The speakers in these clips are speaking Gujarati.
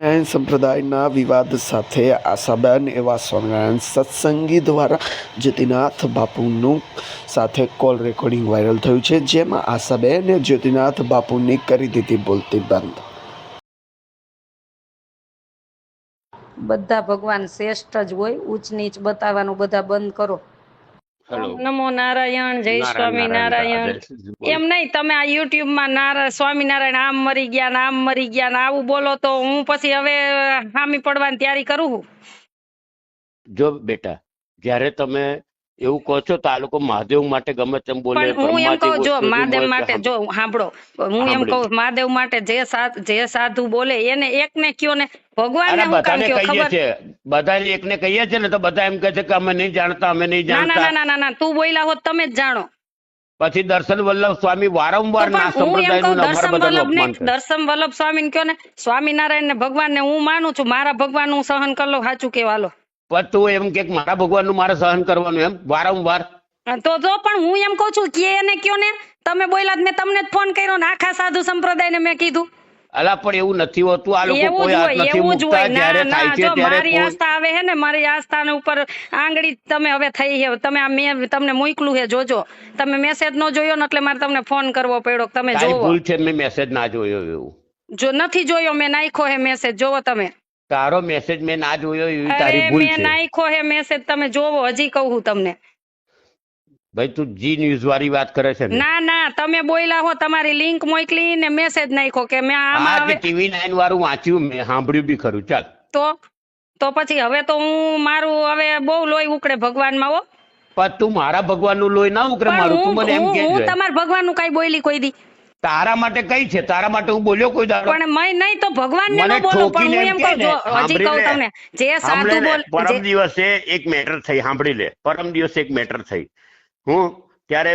જૈન સંપ્રદાયના વિવાદ સાથે આશાબેન એવા સ્વામિનારાયણ સત્સંગી દ્વારા જ્યોતિનાથ બાપુનું સાથે કોલ રેકોર્ડિંગ વાયરલ થયું છે, જેમાં આશાબેને જ્યોતિનાથ બાપુની કરી દીધી બોલતી બંધ. બધા ભગવાન શ્રેષ્ઠ જ હોય ઊંચ નીચ બતાવવાનું બધા બંધ કરો. નમો નારાયણ જય સ્વામી નારાયણ એમ નહીં તમે આ યુટ્યુબમાં નારા સ્વામિનારાયણ આમ મરી ગયા ને આમ મરી ગયા ને આવું બોલો તો હું પછી હવે હામી પડવાની તૈયારી કરું. જો બેટા જ્યારે તમે એવું કહો છો તો આ લોકો મહાદેવ માટે ગમે તેમ બોલે હું એમ કહું જો મહાદેવ માટે જો સાંભળો હું એમ કહું મહાદેવ માટે જે સાધ જે સાધુ બોલે એને એક ને કયો ને? ભગવાન ને અરે હું બધાને કહીએ છે કહીએ ને તો બધા એમ કહે છે કે અમે નહીં જાણતા અમે નહીં ના ના ના ના ના ના તું બોલ્યા હોત તમે જ જાણો. પછી દર્શન વલ્લભ સ્વામી વારંવાર ના સંપ્રદાયનું દર્શન વલ્લભ ને દર્શન સ્વામી ને કયો ને? સ્વામિનારાયણ ને ભગવાન ને હું માનું છું મારા ભગવાન હું સહન કરી લઉં સાચું કેવાલો પણ તું એમ કે મારા ભગવાનનું મારે સહન કરવાનું એમ વારંવાર. તો જો પણ હું એમ કહું છું કે એને કયો ને તમે બોલ્યા મેં તમને જ ફોન કર્યો ને આખા સાધુ સંપ્રદાય ને મેં કીધું. અલા પણ એવું નથી હોતું. આ લોકો કોઈ હાથ નથી મૂકતા. જ્યારે થાય છે ત્યારે મારી આસ્થા આવે છે ને મારી આસ્થા ઉપર આંગળી તમે હવે થઈ છે. તમે આ મેં તમને મોકલું છે જોજો. તમે મેસેજ નો જોયો ને એટલે મારે તમને ફોન કરવો પડ્યો તમે જોવો. ભૂલ છે મેં મેસેજ ના જોયો એવું. જો નથી જોયો મેં નાખ્યો હે મેસેજ જોવો તમે. તારો મેસેજ મેં ના જોયો એવી તારી ભૂલ મેં નાખ્યો હે મેસેજ તમે જોવો હજી કહું છું તમને. ભાઈ તું જી ન્યૂઝ વાળી વાત કરે છે ના? ના તમે બોલ્યા હો તમારી લિંક મોકલી ને મેસેજ નાખ્યો કે મેં આ આવે ટીવી નાઇન વાળું વાંચ્યું મેં સાંભળ્યું બી ખરું. ચાલ. તો તો પછી હવે તો હું મારું હવે બહુ લોહી ઉકળે ભગવાનમાં હો. પણ તું મારા ભગવાનનું લોહી ના ઉકળે મારું. તું હું મને એમ કે હું તમારા ભગવાનનું કઈ બોલી કોઈ દી. તારા માટે કઈ છે? તારા માટે હું બોલ્યો કોઈ દાડો? પણ મેં નહીં તો ભગવાન ને બોલું પણ હું એમ કહું હજી કહું તમને જે સાધુ બોલ પરમ દિવસે એક મેટર થઈ સાંભળી લે. પરમ દિવસે એક મેટર થઈ. હું ત્યારે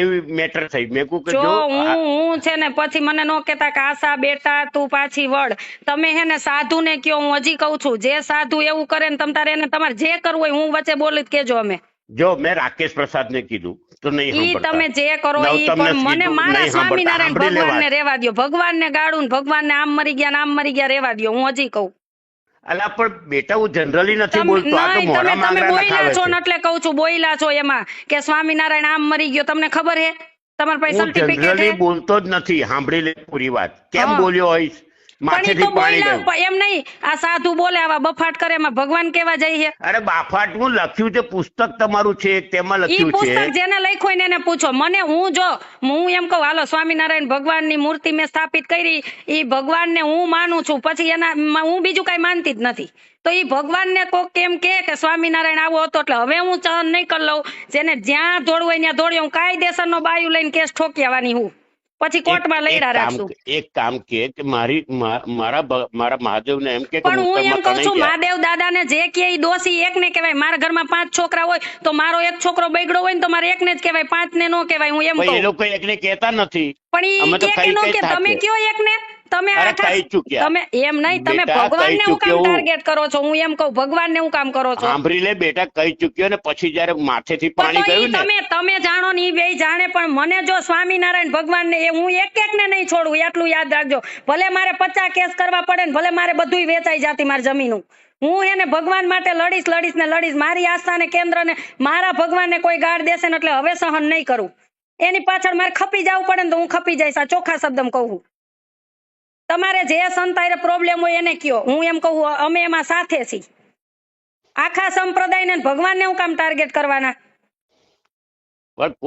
એવી મેટર થઈ. મેં કે જો જો હું હું છે ને પછી મને નો કેતા કે આશા બેટા તું પાછી વળ. તમે હે ને સાધુ ને કયો હું હજી કહું છું જે સાધુ એવું કરે ને તમ તારે એને તમારે જે કરવું હોય હું વચ્ચે બોલી જ કેજો અમે. જો મેં રાકેશ પ્રસાદ ને કીધું તો નહીં ઈ તમે જે કરો ઈ પણ મને મારા સ્વામિનારાયણ ભગવાન ને રેવા દો. ભગવાન ને ગાળું ભગવાન ને આમ મરી ગયા આમ મરી ગયા રેવા દો હું હજી કહું. અલા પણ બેટા હું જનરલી નથી બોલતો. આ તો મોરા માંગરા લખાવે છો એટલે કહું છું બોલ્યા છો એમાં કે સ્વામિનારાયણ આમ મરી ગયો. તમને ખબર હે? તમારા પાસે સર્ટિફિકેટ હે? બોલતો જ નથી. સાંભળી લે પૂરી વાત. કેમ બોલ્યો હોઈશ? માથેથી પાણી ગયું એમ નહીં. આ સાધુ બોલે આવા બફાટ કરે એમાં ભગવાન કેવા જાય છે? અરે બાફાટ હું લખ્યું છે પુસ્તક તમારું છે તેમાં લખ્યું છે. પુસ્તક જેને લખ્યું એને પૂછો. મને હું જો હું એમ કહું હાલો સ્વામિનારાયણ ભગવાનની મૂર્તિ મેં સ્થાપિત કરી. ઈ ભગવાનને હું માનું છું. પછી એના હું બીજું કઈ માનતી જ નથી. તો ઈ ભગવાનને કોક કેમ કે કે સ્વામિનારાયણ આવો હતો એટલે હવે હું સહન નહીં કરી લઉં. જેને જ્યાં દોડવું ત્યાં દોડ્યો હું કાયદેસરનો બાયુ લઈને કેસ ઠોકી આવવાની હું. પછી કોર્ટમાં લડ્યા રાખશું. એક કામ કે મારી મારા મારા મહાદેવને એમ કે પણ હું એમ કહું છું મહાદેવ દાદા દાદાને જે કે દોષી એક ને કહેવાય. મારા ઘરમાં પાંચ છોકરા હોય તો મારો એક છોકરો બગડ્યો હોય ને તો મારે એકને જ કહેવાય. પાંચ ને નો કહેવાય હું એમ પણ એ કહું. લોકો એકને કહેતા નથી. પણ એ કે નો. તમે કયો એકને? તમે તમે એમ નહીં તમે ભગવાનને હું કામ ટાર્ગેટ કરો છો? હું એમ કહું ભગવાનને હું કામ કરો છો? સાંભળી લે બેટા કહી ચૂક્યો ને પછી જયારે માથેથી પણ ગયું તમે તમે જાણો ને બે જાણે પણ મને જો સ્વામિનારાયણ ભગવાનને એ હું એક એક ને નહીં છોડું એટલું યાદ રાખજો. ભલે મારે પચાસ કેસ કરવા પડે ને ભલે મારે બધુંય વેચાઈ જતી મારી જમીનું. હું એને ભગવાન માટે લડીશ લડીશ ને લડીશ. મારી આસ્થા ને કેન્દ્ર ને મારા ભગવાનને કોઈ ગાળ દેશે ને એટલે હવે સહન નહીં કરું. એની પાછળ મારે ખપી જવું પડે ને તો હું ખપી જઈશ આ ચોખ્ખા શબ્દમાં કહું. તમારે જે સંતાય પ્રોબ્લેમ હોય એને કયો. હું એમ કહું અમે એમાં સાથે છીએ. આખા સંપ્રદાયને ને ભગવાનને હું કામ ટાર્ગેટ કરવાના?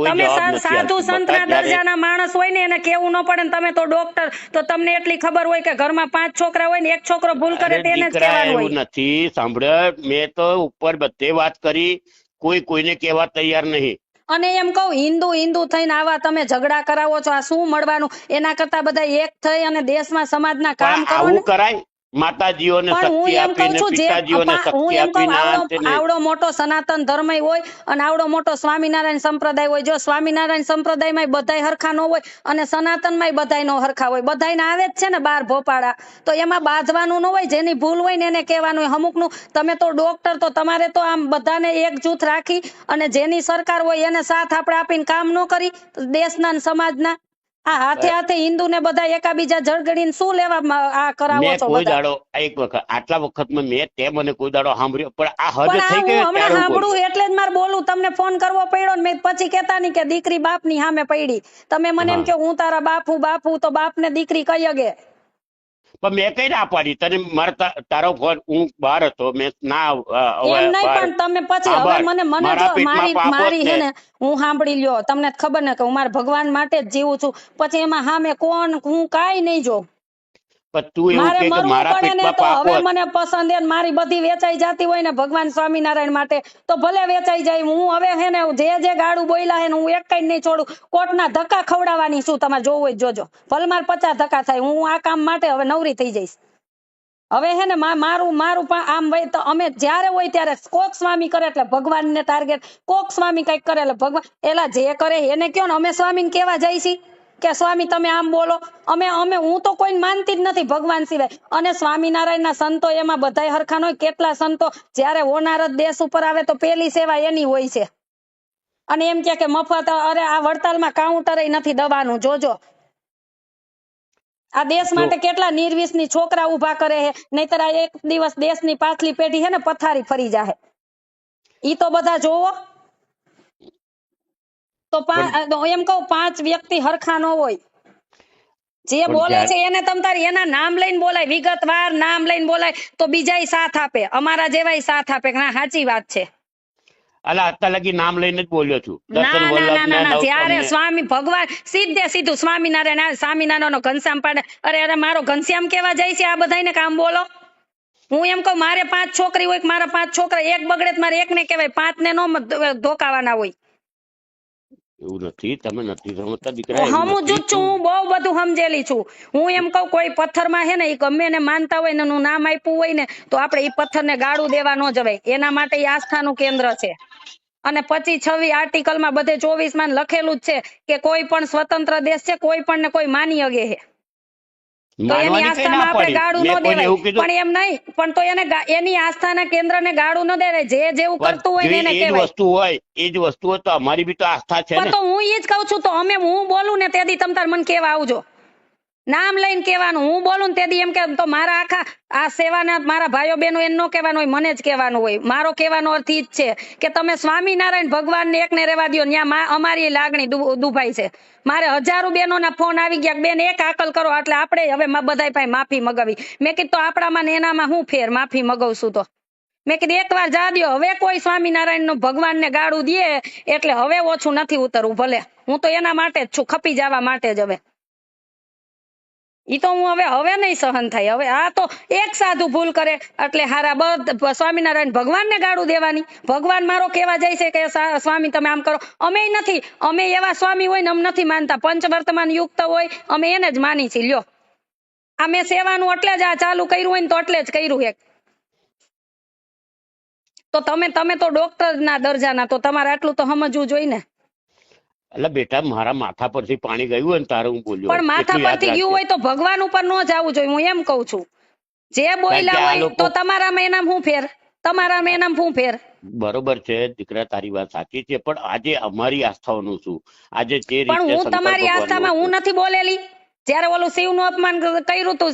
તમે સાધુ. સંતના દરજાના માણસ હોય ને એને કેવું ન પડે ને તમે તો ડોક્ટર તો તમને એટલી ખબર હોય કે ઘરમાં પાંચ છોકરા હોય ને એક છોકરો ભૂલ કરે તેને જ કહેવાનું એવું હોય. નથી. સાંભળે મેં તો ઉપર બધે વાત કરી. કોઈ કોઈને કહેવા તૈયાર નહીં. અને એમ કહું હિન્દુ હિન્દુ થઈને આવા તમે ઝઘડા કરાવો છો આ શું મળવાનું? એના કરતા બધા એક થઈ અને દેશમાં સમાજના કામ કરો આવું કરાય માતાજીઓને શક્તિ આપીને પિતાજીઓને શક્તિ આપીને આવડો આવડો મોટો સનાતન ધર્મ હોય અને આવડો મોટો સ્વામિનારાયણ સંપ્રદાય હોય. જો સ્વામિનારાયણ સંપ્રદાયમાં બધાય હરખા નો હોય અને સનાતનમાં બધાય નો હરખા હોય. બધાયને આવે જ છે ને બાર ભોપાડા તો એમાં બાંધવાનું ન હોય જેની ભૂલ હોય ને એને કહેવાનું હોય. અમુકનું તમે તો ડોક્ટર તો તમારે તો આમ બધાને એક જૂથ રાખી અને જેની સરકાર હોય એને સાથ આપણે આપીને કામ ન કરી દેશના સમાજના. આ હાથે હાથે હિન્દુ ને બધા એકાબીજા જળગડીને શું લેવા આ કરાવો છો કોઈ દાડો એક વખત આટલા વખતમાં મેં તે મને કોઈ દાડો સાંભળ્યો પણ આ હદ થઈ ગઈ હમણાં. સાંભળું એટલે જ માર બોલું તમને ફોન કરવો પડ્યો ને મેં પછી કેતા નહીં કે દીકરી બાપની સામે પડી. તમે મને એમ કે હું તારા બાપુ બાપુ તો બાપ ને દીકરી કઈ અગે? પણ મેં કઈ ના પાડી. તને મારા તારો ફોન હું બહાર હતો. મેં ના એમ નહીં પણ તમે પછી હવે મને મને જો મારી મારી હે છે ને. હું સાંભળી લ્યો. તમને ખબર ને કે હું મારા ભગવાન માટે જ જીવું છું. પછી એમાં સામે કોણ હું કાઈ નહીં જો પણ તું એવું કે કે મારા પેટમાં પાપ હવે મને પસંદ છે મારી બધી વેચાઈ જાતી હોય ને ભગવાન સ્વામિનારાયણ માટે તો ભલે વેચાઈ જાય હું હવે હે ને જે જે ગાડું બોલ્યા હે ને હું એક કઈ નહીં છોડું. કોર્ટના ધક્કા ખવડાવવાની શું તમારે જોવું હોય જોજો. ભલે મારે પચાસ ધક્કા થાય હું આ કામ માટે હવે નવરી થઈ જઈશ. હવે હે ને મારું મારું પણ આમ હોય તો અમે જ્યારે હોય ત્યારે કોક સ્વામી કરે એટલે ભગવાનને ટાર્ગેટ કોક સ્વામી કંઈક કરે એટલે ભગવાન એલા જે કરે એને કયો ને અમે સ્વામીને કેવા જાય છીએ? કે સ્વામી તમે આમ બોલો. અમે અમે હું તો કોઈ માનતી જ નથી ભગવાન સિવાય. અને સ્વામિનારાયણના સંતો એમાં બધા હરખા હોય. કેટલા સંતો? જયારે હોનાર દેશ ઉપર આવે તો પેલી સેવા એની હોય છે. અને એમ કે મફત અરે આ વડતાલમાં કાઉન્ટર નથી દવાનું જોજો. આ દેશ માટે કેટલા નિર્વિષની છોકરા ઊભા કરે છે. નહીતર આ એક દિવસ દેશની પાછલી પેઢી છે ને પથારી ફરી જાહે. ઈ તો બધા જોવો. તો એમ કહું પાંચ વ્યક્તિ હરખા ન હોય. જે બોલે છે એને તમ તારી એના નામ લઈને બોલાય વિગતવાર નામ લઈને બોલાય તો બીજા સાથ આપે. અમારા જેવા સાથ આપે. ના સાચી વાત છે. અલા અત્યાર લગી નામ લઈને જ બોલ્યો છું. ના ના ના ના ને ના જ્યારે નવતમને. સ્વામી ભગવાન સીધે સીધું સ્વામિનારાયણ આ નો ઘનશ્યામ પાડે. અરે અરે મારો ઘનશ્યામ કેવા જાય છે? આ બધાયને કામ બોલો. હું એમ કહું મારે પાંચ છોકરી હોય મારા પાંચ છોકરા એક બગડે મારે એકને કહેવાય પાંચ ને નો ધોકાવાના હોય. એવું નથી તમે નથી સમજતા દીકરા હું સમજુ છું હું બહુ બધું સમજેલી છું. હું એમ કહું કોઈ પથ્થરમાં છે ને એ ગમે એને માનતા હોય ને એનું નામ આપ્યું હોય ને તો આપણે એ પથ્થરને ગાળું દેવા ન જવાય. એના માટે એ આસ્થાનું કેન્દ્ર છે. અને પચીસ છવ્વી આર્ટિકલમાં બધે ચોવીસમાં લખેલું જ છે કે કોઈ પણ સ્વતંત્ર દેશ છે કોઈ પણ ને કોઈ માની અગે છે. તો એની આસ્થામાં આપણે ગાળું ન દેવાય. પણ એમ નહીં. પણ તો એને એની આસ્થાના કેન્દ્રને ગાળું ન દેવાય. જે જેવું કરતું હોય એને એ કહેવાય. વસ્તુ હોય એ જ વસ્તુ હોય તો અમારી બી તો આસ્થા છે ને. તો હું ઈ જ કહું છું તો અમે હું બોલું ને તેથી તમ તાર મને કેવા આવજો. નામ લઈને કહેવાનું. હું બોલું ને તેથી એમ કે, તો મારા આખા, આ સેવાના મારા ભાઈઓ બહેનો એમ ન કહેવાનું હોય, મને જ કહેવાનું હોય. મારો કહેવાનો અર્થ જ છે કે તમે સ્વામિનારાયણ ભગવાનને એકને રહેવા દો ત્યાં અમારી લાગણી દુભાઈ છે. મારે હજારો બહેનોના ફોન આવી ગયા બેન, એક આકલ કરો એટલે આપણે હવે બધા પાસે માફી મગાવી. મેં કીધું, તો આપણામાં ને એનામાં હું ફેર માફી મગાવશું તો? મેં કીધું એકવાર જા દો હવે કોઈ સ્વામિનારાયણનું ભગવાનને ગાળું દે, એટલે હવે ઓછું નથી ઉતરવું ભલે. હું તો એના માટે જ છું, ખપી જવા માટે જ હવે. ઈ તો હું હવે હવે નહીં સહન થાય. હવે આ તો એક સાધુ ભૂલ કરે એટલે હારા બધ સ્વામિનારાયણ ભગવાનને ગાળું દેવાની. ભગવાન મારો કેવા જાય છે કે સ્વામી તમે આમ કરો. અમે નથી. અમે એવા સ્વામી હોય ને અમે નથી માનતા. પંચવર્તમાન યુક્ત હોય, અમે એને જ માની છીએ. લ્યો. આ મેં સેવાનું એટલે જ આ ચાલુ કર્યું હોય ને તો એટલે જ કર્યું એક. તો તમે તમે તો ડોક્ટર ના દરજાના, તો તમારે આટલું તો સમજવું જોઈએ ને. એટલે બેટા મારા માથા પરથી પાણી ગયું હોય ને તારે હું બોલ્યો. પણ માથા પરથી ગયું હોય તો ભગવાન ઉપર ન જવું જોઈએ હું એમ કઉ છું. જે બોલ્યા હોય તો તમારા એનામ હું ફેર? તમારા એનામ હું ફેર? બરોબર છે દીકરા તારી વાત સાચી છે પણ આજે અમારી આસ્થાઓનું શું? આજે જે પણ હું તમારી આસ્થામાં હું નથી બોલેલી. જયારે ઓલું શિવનું અપમાન કર્યું હતું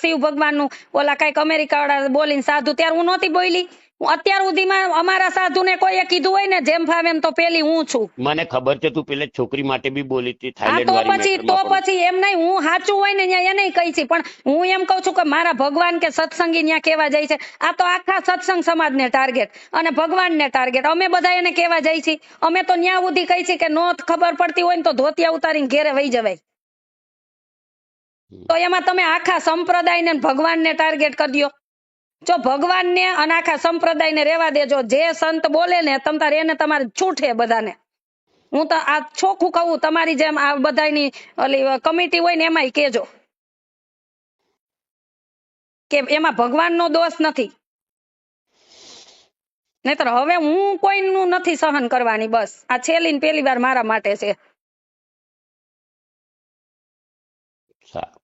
શિવ ભગવાનનું ઓલા કંઈક અમેરિકા વાળા બોલીને સાધુ ત્યારે હું નહોતી બોલી. અત્યાર સુધીમાં અમારા સાધુને કોઈએ કીધું હોય ને જેમ ફાવે એમ તો પેલી હું છું. મને ખબર છે તું પેલે છોકરી માટે બી બોલી હતી થાઈલેન્ડ તો પછી તો પછી એમ નહીં હું સાચું હોય ને ત્યાં એને કહી છે પણ હું એમ કહું છું કે મારા ભગવાન કે સત્સંગી ત્યાં કેવા જાય છે? આ તો આખા સત્સંગ સમાજને ટાર્ગેટ અને ભગવાનને ટાર્ગેટ અમે બધા એને કેવા જાય છે? અમે તો ન્યા સુધી કહી છે કે નો ખબર પડતી હોય ને તો ધોતિયા ઉતારીને ઘેરે વહી જવાય. તો એમાં તમે આખા સંપ્રદાયને ને ભગવાનને ટાર્ગેટ કરી દો. જો ભગવાનને અને આખા સંપ્રદાયને રહેવા દેજો, જે સંત બોલે ને તમ તારે એને તમારે છૂટે બધાને. હું તો આ ચોખ્ખું કહું, તમારી જેમ આ બધાની ઓલી કમિટી હોય ને એમાંય કેજો કે એમાં ભગવાનનો દોષ નથી. નહીતર હવે હું કોઈનું નથી સહન કરવાની, બસ. આ છેલ્લી ને પેલી વાર મારા માટે છે. સારું.